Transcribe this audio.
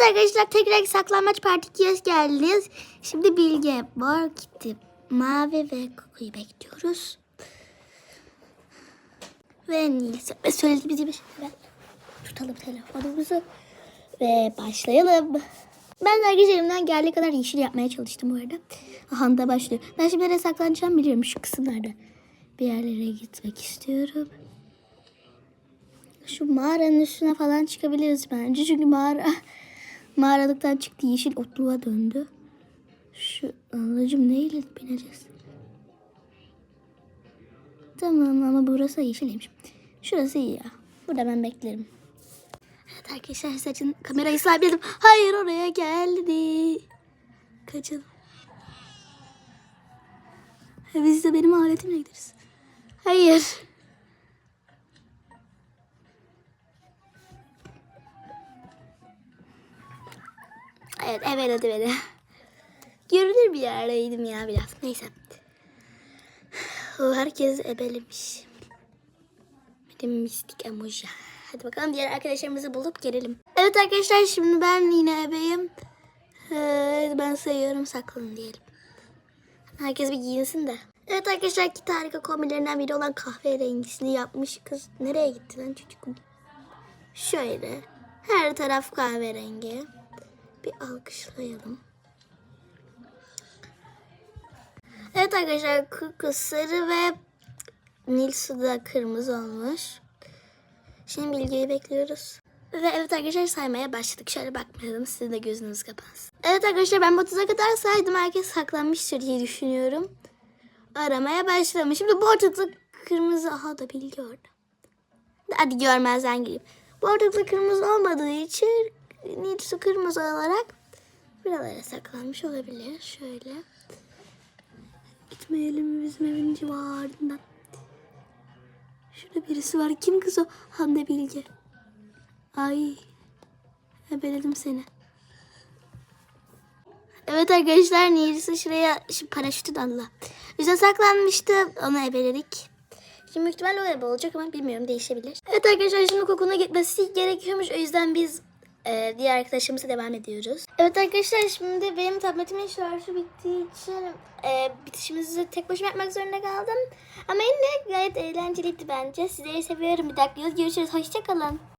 Evet arkadaşlar tekrar saklanmaç parti 2'ye hoş geldiniz. Şimdi Bilge, Mor, Kitty, Mavi ve Kuku'yu bekliyoruz. Ve Nilsa ve söylediğimiz gibi şimdi tutalım telefonumuzu ve başlayalım. Ben de arkadaşlar elimden geldiği kadar yeşil yapmaya çalıştım bu arada. Aha da başlıyor. Ben şimdi nereye saklanacağım biliyorum şu kısımlarda. Bir yerlere gitmek istiyorum. Şu mağaranın üstüne falan çıkabiliriz bence. Çünkü mağara mağaralıktan çıktı yeşil otluğa döndü. Şu anacım neyle bineceğiz? Tamam ama burası yeşilmiş. Şurası iyi ya. Burada ben beklerim. Evet arkadaşlar saçın kamerayı sabitledim. Hayır oraya geldi. Ha, Biz de benim aletimle gideriz. Hayır. Evet evet beni. Görünür bir yerdeydim ya biraz. Neyse. Herkes ebelemiş. Benim mistik emoji. Hadi bakalım diğer arkadaşlarımızı bulup gelelim. Evet arkadaşlar şimdi ben yine ebeyim. Ee, ben sayıyorum saklanın diyelim. Herkes bir giyinsin de. Evet arkadaşlar iki harika kombinlerinden biri olan kahverengisini yapmış kız. Nereye gitti lan çocuk? Şöyle. Her taraf kahverengi. Bir alkışlayalım. Evet arkadaşlar Kuku sarı ve Nilsu da kırmızı olmuş. Şimdi bilgiyi bekliyoruz. Ve evet arkadaşlar saymaya başladık. Şöyle bakmayalım sizin de gözünüz kapansın. Evet arkadaşlar ben 30'a kadar saydım. Herkes saklanmıştır diye düşünüyorum. Aramaya başlamış. Şimdi ortalıkta kırmızı. Aha da bilgi orada. Hadi görmezden gireyim. Bu ortalıkta kırmızı olmadığı için Nilsu kırmızı olarak buralara saklanmış olabilir. Şöyle. Gitmeyelim bizim evin civarından. Şurada birisi var. Kim kız o? Hande Bilge. Ay. Ebeledim seni. Evet arkadaşlar Nilsu şuraya şu paraşütü dalla. Bize saklanmıştı. Onu ebeledik. Şimdi ihtimalle o ebe olacak ama bilmiyorum değişebilir. Evet arkadaşlar şimdi kokuna gitmesi gerekiyormuş. O yüzden biz e, diğer arkadaşımıza devam ediyoruz. Evet arkadaşlar şimdi benim tabletimin şarjı bittiği için e, bitişimizi tek başıma yapmak zorunda kaldım. Ama yine gayet eğlenceliydi bence. Sizleri seviyorum. Bir dakika görüşürüz. Hoşçakalın.